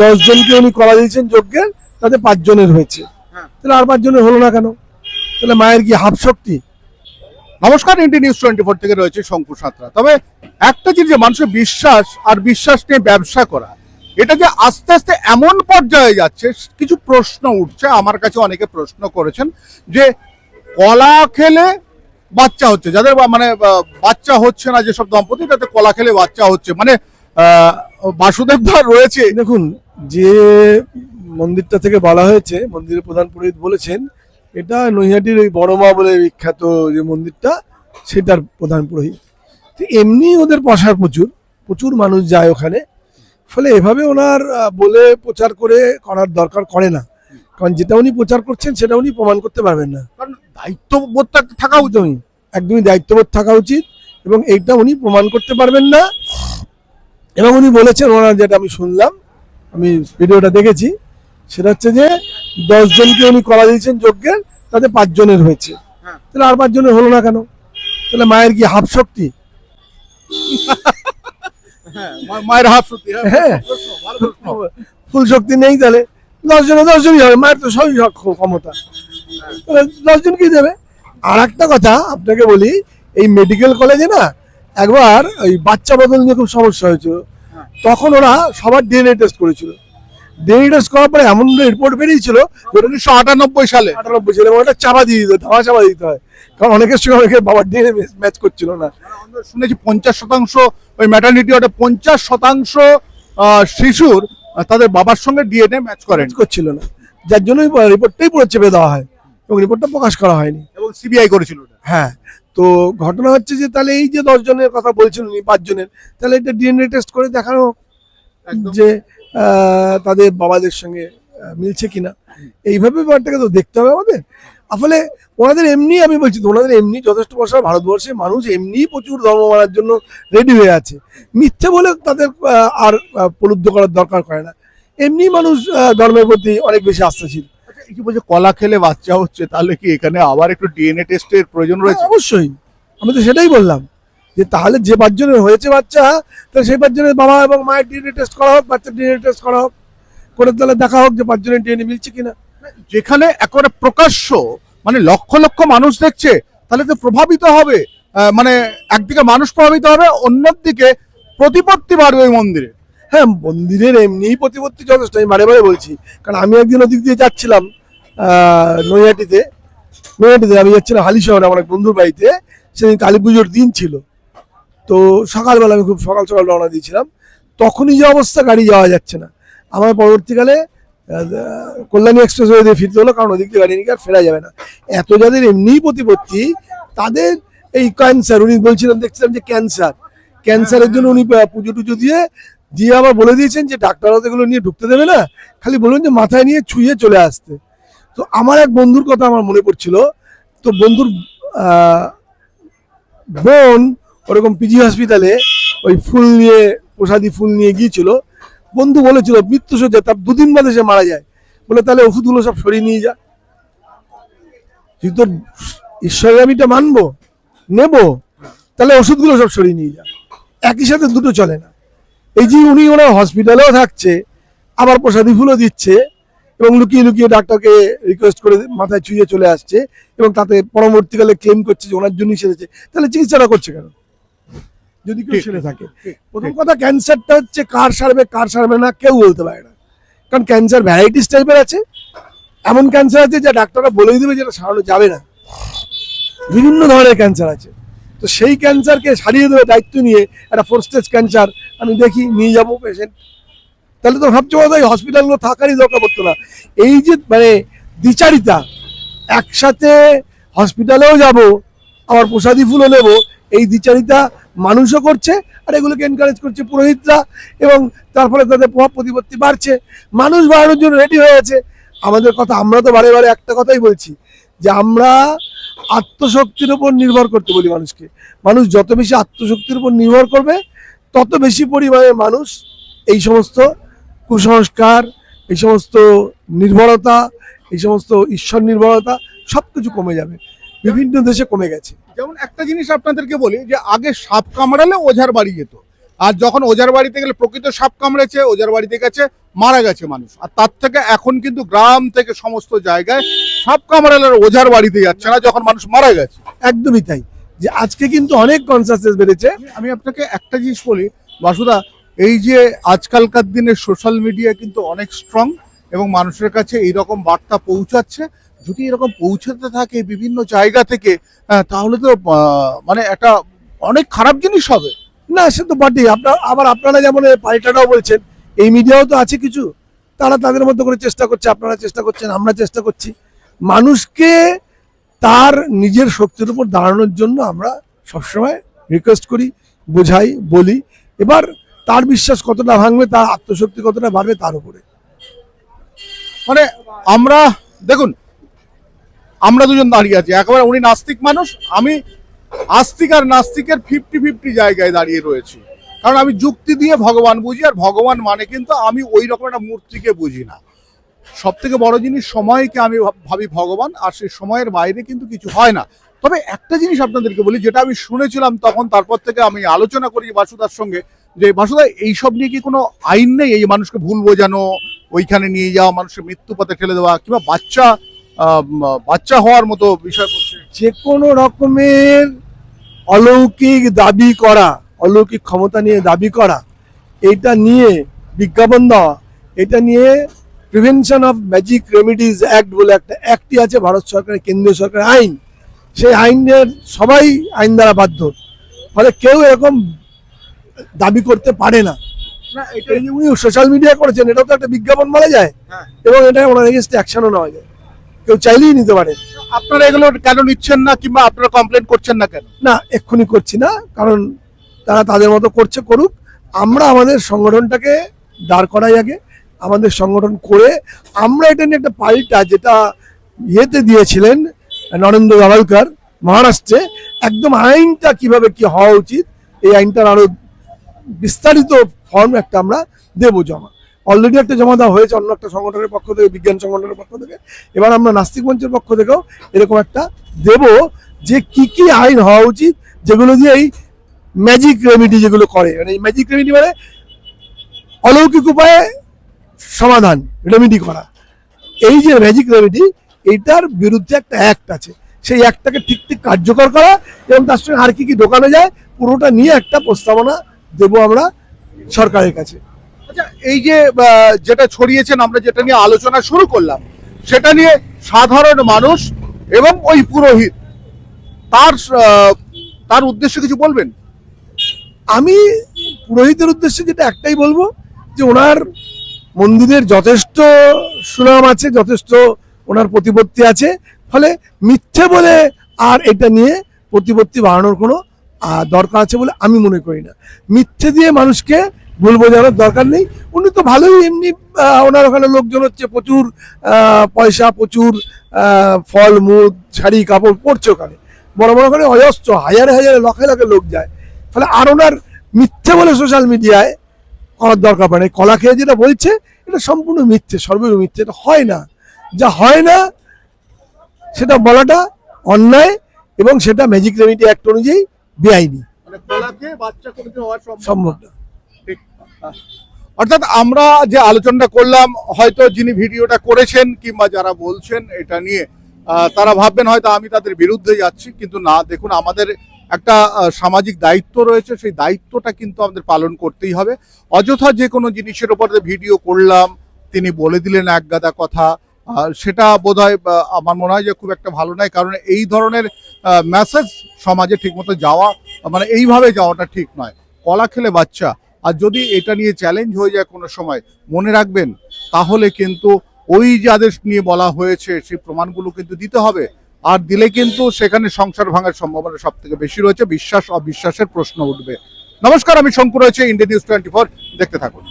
দশ জনকে উনি করা দিয়েছেন যজ্ঞের তাতে পাঁচজনের হয়েছে। হ্যাঁ। তাহলে আর পাঁচজনের হলো না কেন? তাহলে মায়ের কি হাফ শক্তি? নমস্কার ইন্ডিয়া নিউজ টোয়েন্টি ফোর থেকে রয়েছে শঙ্কু সাঁতরা। তবে একটা জিনিস যে মানুষের বিশ্বাস আর বিশ্বাস নিয়ে ব্যবসা করা এটা যে আস্তে আস্তে এমন পর্যায়ে যাচ্ছে কিছু প্রশ্ন উঠছে আমার কাছে অনেকে প্রশ্ন করেছেন যে কলা খেলে বাচ্চা হচ্ছে যাদের মানে বাচ্চা হচ্ছে না যেসব দম্পতি তাতে কলা খেলে বাচ্চা হচ্ছে। মানে বাসুদেব ধার রয়েছে। দেখুন যে মন্দিরটা থেকে বলা হয়েছে মন্দিরের প্রধান পুরোহিত বলেছেন এটা নৈহাটির ওই বড় মা বলে বিখ্যাত যে মন্দিরটা সেটার প্রধান পুরোহিত। তো এমনি ওদের পশার প্রচুর প্রচুর মানুষ যায় ওখানে। ফলে এভাবে ওনার বলে প্রচার করে করার দরকার করে না। কারণ যেটা উনি প্রচার করছেন সেটা উনি প্রমাণ করতে পারবেন না। কারণ দায়িত্ববোধটা থাকা উচিত। একদমই দায়িত্ববোধ থাকা উচিত এবং এইটা উনি প্রমাণ করতে পারবেন না। এবং উনি বলেছেন ওনার যেটা আমি শুনলাম আমি ভিডিওটা দেখেছি সেটা হচ্ছে যে দশ জনকে উনি করা দিয়েছেন যজ্ঞের তাতে পাঁচজনের হয়েছে। হ্যাঁ। তাহলে আর পাঁচজনের হলো না কেন? তাহলে মায়ের কি হাফ শক্তি? হ্যাঁ মায়ের হাত সত্যি হ্যাঁ। প্রশ্ন। ফুল শক্তি নেই তাহলে। দশ জনে দশ হবে মায়ের তো সবই ক্ষমতা। তাহলে দশ জনকেই দেবে? আর একটা কথা আপনাকে বলি এই মেডিকেল কলেজে না একবার ওই বাচ্চা বদল নিয়ে খুব সমস্যা হয়েছিল। হ্যাঁ। তখন ওরা সবার ডিএনএ টেস্ট করেছিল। ডিএনএ টেস্ট করার পরে এমন রিপোর্ট বেরিয়েছিল উনিশশো আটানব্বই সালে। আটানব্বই এবং ওটা চাপা দিয়ে দিত ধামা চাপা দিতে হয়। কারণ অনেকের সঙ্গে অনেকের বাবার ডিএনএ ম্যাচ করছিল না। শুনেছি পঞ্চাশ শতাংশ ওই ম্যাটার্নিটি ওটা পঞ্চাশ শতাংশ শিশুর তাদের বাবার সঙ্গে ডিএনএ ম্যাচ করেন। করছিল না। যার জন্যই রিপোর্টটাই পুরো চেপে দেওয়া হয় এবং রিপোর্টটা প্রকাশ করা হয়নি। এবং সিবিআই করেছিল। হ্যাঁ। তো ঘটনা হচ্ছে যে তাহলে এই যে দশ জনের কথা বলছেন উনি পাঁচজনের তাহলে এটা ডিএনএ টেস্ট করে দেখানো যে তাদের বাবাদের সঙ্গে মিলছে কিনা। এইভাবে ব্যাপারটাকে তো দেখতে হবে আমাদের। আসলে ওনাদের এমনি আমি বলছি তো ওনাদের এমনি যথেষ্ট বছর ভারতবর্ষে মানুষ এমনি প্রচুর ধর্ম মানার জন্য রেডি হয়ে আছে। মিথ্যে বলে তাদের আর প্রলুব্ধ করার দরকার করে না। এমনি মানুষ ধর্মের প্রতি অনেক বেশি আস্থাশীল। যে বলছে কলা খেলে বাচ্চা হচ্ছে তাহলে কি এখানে আবার একটু ডিএনএ টেস্টের প্রয়োজন রয়েছে? হ্যাঁ, অবশ্যই। আমি তো সেটাই বললাম যে তাহলে যে পাঁচজনের হয়েছে বাচ্চা তাহলে সেই পাঁচজনের বাবা এবং মায়ের ডিএনএ টেস্ট করা হোক বাচ্চার ডিএনএ টেস্ট করা হোক করে তাহলে দেখা হোক যে পাঁচজনের ডিএনএ মিলছে কিনা। যেখানে একেবারে প্রকাশ্য মানে লক্ষ লক্ষ মানুষ দেখছে তাহলে তো প্রভাবিত হবে। মানে একদিকে মানুষ প্রভাবিত হবে অন্যদিকে প্রতিপত্তি বাড়বে ওই মন্দিরে। হ্যাঁ মন্দিরের এমনিই প্রতিপত্তি যথেষ্ট, আমি বারে বারে বলছি। কারণ আমি একদিন ওদিক দিয়ে যাচ্ছিলাম নৈহাটিতে। নৈহাটিতে আমি যাচ্ছিলাম হালি শহরে, আমার এক বন্ধুর বাড়িতে। সেদিন কালী পুজোর দিন ছিল। তো সকালবেলা আমি খুব সকাল সকাল রওনা দিয়েছিলাম। তখনই যে অবস্থা, গাড়ি যাওয়া যাচ্ছে না। আমার পরবর্তীকালে কল্যাণী এক্সপ্রেস ওয়ে দিয়ে ফিরতে হলো, কারণ ওদিক দিয়ে গাড়ি নিয়ে আর ফেরা যাবে না। এত যাদের এমনিই প্রতিপত্তি, তাদের এই ক্যান্সার উনি বলছিলাম দেখছিলাম যে ক্যান্সার ক্যান্সারের জন্য উনি পুজো টুজো দিয়ে দিয়ে আবার বলে দিয়েছেন যে ডাক্তাররা তো এগুলো নিয়ে ঢুকতে দেবে না, খালি বলুন যে মাথায় নিয়ে ছুঁয়ে চলে আসতে। তো আমার এক বন্ধুর কথা আমার মনে পড়ছিল, তো বন্ধুর বোন ওরকম পিজি হসপিটালে ওই ফুল নিয়ে, প্রসাদি ফুল নিয়ে গিয়েছিল। বন্ধু বলেছিল, মৃত্যু সজ্জা তার দুদিন বাদে সে মারা যায়। বলে, তাহলে ওষুধগুলো সব সরিয়ে নিয়ে যা। তুই তোর ঈশ্বরের আমিটা মানবো, নেব, তাহলে ওষুধগুলো সব সরিয়ে নিয়ে যা। একই সাথে দুটো চলে না। এই যে উনি ওনার হসপিটালেও থাকছে, আবার প্রসাদি ফুলও দিচ্ছে এবং লুকিয়ে লুকিয়ে ডাক্তারকে রিকোয়েস্ট করে মাথায় ছুঁয়ে চলে আসছে এবং তাতে পরবর্তীকালে ক্লেম করছে যে ওনার জন্যই সেরেছে। তাহলে চিকিৎসাটা করছে কেন? যদি কেউ সেরে থাকে। প্রথম কথা ক্যান্সারটা হচ্ছে কার সারবে কার সারবে না, কেউ বলতে পারে না। কারণ ক্যান্সার ভ্যারাইটিস টাইপের আছে। এমন ক্যান্সার আছে যা ডাক্তাররা বলেই দেবে যেটা সারানো যাবে না। বিভিন্ন ধরনের ক্যান্সার আছে। তো সেই ক্যান্সারকে সারিয়ে দেবে দায়িত্ব নিয়ে একটা ফোর স্টেজ ক্যান্সার আমি দেখি নিয়ে যাব পেশেন্ট তাহলে তো সবচেয়ে কথা এই হসপিটালগুলো থাকারই দরকার পড়তো না। এই যে মানে দ্বিচারিতা, একসাথে হসপিটালেও যাব, আবার প্রসাদি ফুলও নেব, এই দ্বিচারিতা মানুষও করছে আর এগুলোকে এনকারেজ করছে পুরোহিতরা এবং তার ফলে তাদের প্রভাব প্রতিপত্তি বাড়ছে। মানুষ বাড়ানোর জন্য রেডি হয়ে আছে আমাদের কথা আমরা তো বারে বারে একটা কথাই বলছি যে আমরা আত্মশক্তির উপর নির্ভর করতে বলি মানুষকে। মানুষ যত বেশি আত্মশক্তির উপর নির্ভর করবে, তত বেশি পরিমাণে মানুষ এই সমস্ত কুসংস্কার, এই সমস্ত নির্ভরতা, এই সমস্ত ঈশ্বর নির্ভরতা সব কিছু কমে যাবে। বিভিন্ন দেশে কমে গেছে। যেমন একটা জিনিস আপনাদেরকে বলি যে, আগে সাপ কামড়ালে ওঝার বাড়ি যেত। আর যখন ওজার বাড়িতে গেলে প্রকৃত সাপ কামড়েছে ওজার বাড়িতে গেছে, মারা গেছে মানুষ। আর তার থেকে এখন কিন্তু গ্রাম থেকে সমস্ত জায়গায় সাপ কামড়ালে আর ওজার বাড়িতে যাচ্ছে না যখন মানুষ মারা গেছে। একদমই তাই। যে আজকে কিন্তু অনেক কনসাসনেস বেড়েছে। আমি আপনাকে একটা জিনিস বলি বাসুদা এই যে আজকালকার দিনে সোশ্যাল মিডিয়া কিন্তু অনেক স্ট্রং এবং মানুষের কাছে এই রকম বার্তা পৌঁছাচ্ছে যদি এরকম পৌঁছাতে থাকে বিভিন্ন জায়গা থেকে তাহলে তো মানে একটা অনেক খারাপ জিনিস হবে। না সে তো বটেই। আপনার আবার আপনারা যেমন এই পাল্টাটাও বলছেন এই মিডিয়াও তো আছে কিছু। তারা তাদের মধ্যে করে চেষ্টা করছে আপনারা চেষ্টা করছেন আমরা চেষ্টা করছি। মানুষকে তার নিজের শক্তির উপর দাঁড়ানোর জন্য আমরা সবসময় রিকোয়েস্ট করি, বোঝাই, বলি। এবার তার বিশ্বাস কতটা ভাঙবে, তার আত্মশক্তি কতটা বাড়বে, তার উপরে। মানে আমরা, দেখুন, আমরা দুজন দাঁড়িয়ে আছি। একেবারে উনি নাস্তিক মানুষ, আমি আস্তিক আর নাস্তিকের ফিফটি ফিফটি জায়গায় দাঁড়িয়ে রয়েছি। কারণ আমি যুক্তি দিয়ে ভগবান বুঝি, আর ভগবান মানে কিন্তু আমি ওই রকম একটা মূর্তিকে বুঝি না। সব থেকে বড় জিনিস সময়কে আমি ভাব- ভগবান, আর সেই সময়ের বাইরে কিন্তু কিছু হয় না। তবে একটা জিনিস আপনাদেরকে বলি, যেটা আমি শুনেছিলাম তখন, তারপর থেকে আমি আলোচনা করি বাসুদার সঙ্গে, যে বাসুদা, এইসব নিয়ে কি কোনো আইন নেই? এই মানুষকে ভুল বোঝানো, ওইখানে নিয়ে যাওয়া, মানুষের মৃত্যু পথে ঠেলে দেওয়া, কিংবা বাচ্চা বাচ্চা হওয়ার মতো বিষয় যে কোনো রকমের অলৌকিক দাবি করা, অলৌকিক ক্ষমতা নিয়ে দাবি করা এটা নিয়ে বিজ্ঞাপন দেওয়া, এটা নিয়ে prevention of magic remedies act বলে একটা অ্যাক্টই আছে ভারত সরকারের কেন্দ্রীয় সরকারের আইন। সেই আইনের সবাই আইন দ্বারা বাধ্য। ফলে কেউ এরকম দাবি করতে পারে না। উনি সোশ্যাল মিডিয়া করেছেন এটাও তো একটা বিজ্ঞাপন বলা যায়। হ্যাঁ। এবং এটা ওনার এগেনস্টে অ্যাকশনও নেওয়া যায়। কেউ চাইলেই নিতে পারে। আপনারা এগুলো কেন নিচ্ছেন না কিংবা আপনারা কমপ্লেন করছেন না কেন? না এক্ষুনি করছি না কারণ তারা তাদের মতো করছে করুক। আমরা আমাদের সংগঠনটাকে দাঁড় করাই আগে। আমাদের সংগঠন করে আমরা এটা নিয়ে একটা পাল্টা যেটা ইয়েতে দিয়েছিলেন নরেন্দ্র গাভালকার মহারাষ্ট্রে, একদম আইনটা কীভাবে কি হওয়া উচিত, এই আইনটার আরও বিস্তারিত ফর্ম একটা আমরা দেবো জমা। অলরেডি একটা জমা দেওয়া হয়েছে অন্য একটা সংগঠনের পক্ষ থেকে, বিজ্ঞান সংগঠনের পক্ষ থেকে। এবার আমরা নাস্তিক মঞ্চের পক্ষ থেকেও এরকম একটা দেব যে কি কি আইন হওয়া উচিত, যেগুলো দিয়ে এই ম্যাজিক রেমিডি যেগুলো করে। মানে এই ম্যাজিক রেমিডি মানে অলৌকিক উপায়ে সমাধান রেমেডি করা। এই যে ম্যাজিক রেমেডি এইটার বিরুদ্ধে একটা অ্যাক্ট আছে। সেই অ্যাক্টটাকে ঠিক ঠিক কার্যকর করা এবং তার সঙ্গে আর কি কি ঢোকানো যায় পুরোটা নিয়ে একটা প্রস্তাবনা দেবো আমরা সরকারের কাছে। আচ্ছা এই যে যেটা ছড়িয়েছেন আমরা যেটা নিয়ে আলোচনা শুরু করলাম সেটা নিয়ে সাধারণ মানুষ এবং ওই পুরোহিত তার তার উদ্দেশ্যে কিছু বলবেন? আমি পুরোহিতের উদ্দেশ্যে যেটা একটাই বলব যে ওনার মন্দিরের যথেষ্ট সুনাম আছে, যথেষ্ট ওনার প্রতিপত্তি আছে। ফলে মিথ্যে বলে আর এটা নিয়ে প্রতিপত্তি বাড়ানোর কোনো দরকার আছে বলে আমি মনে করি না। মিথ্যে দিয়ে মানুষকে ভুল বোঝানোর দরকার নেই। উনি তো ভালোই এমনি ওনার ওখানে লোকজন হচ্ছে প্রচুর পয়সা, প্রচুর ফল মূল শাড়ি, কাপড় পরছে ওখানে। বড় বড় ওখানে অজস্র, হাজারে হাজারে, লক্ষে লক্ষে লোক যায়। ফলে আর ওনার মিথ্যে বলে সোশ্যাল মিডিয়ায় করার দরকার পড়ে কলা খেয়ে যেটা বলছে এটা সম্পূর্ণ মিথ্যে সর্বৈব মিথ্যে এটা হয় না। যা হয় না সেটা বলাটা অন্যায় এবং সেটা ম্যাজিক রেমিডি অ্যাক্ট অনুযায়ী বেআইনি। মানে সম্ভব না। ঠিক। অর্থাৎ আমরা যে আলোচনাটা করলাম হয়তো যিনি ভিডিওটা করেছেন কিংবা যারা বলছেন এটা নিয়ে তারা ভাববেন হয়তো আমি তাদের বিরুদ্ধে যাচ্ছি কিন্তু না দেখুন আমাদের একটা সামাজিক দায়িত্ব রয়েছে সেই দায়িত্বটা কিন্তু আমাদের পালন করতেই হবে। অযথা যে কোনো জিনিসের উপর ভিডিও করলাম তিনি বলে দিলেন এক গাদা কথা সেটা আহ, আমার মনে হয় যে খুব একটা ভালো নয় কারণ এই ধরনের মেসেজ সমাজে ঠিকমতো যাওয়া মানে এইভাবে যাওয়াটা ঠিক নয়। কলা খেলে বাচ্চা আর যদি এটা নিয়ে চ্যালেঞ্জ হয়ে যায় কোনো সময় মনে রাখবেন তাহলে কিন্তু ওই যে আদেশ নিয়ে বলা হয়েছে সেই প্রমাণগুলো কিন্তু দিতে হবে। আর দিলে কিন্তু সেখানে সংসার ভাঙার সম্ভাবনা সব থেকে বেশি রয়েছে। বিশ্বাস, অবিশ্বাসের প্রশ্ন উঠবে। নমস্কার, আমি শঙ্কু রয়েছে ইন্ডিয়া নিউজ টোয়েন্টি দেখতে থাকুন।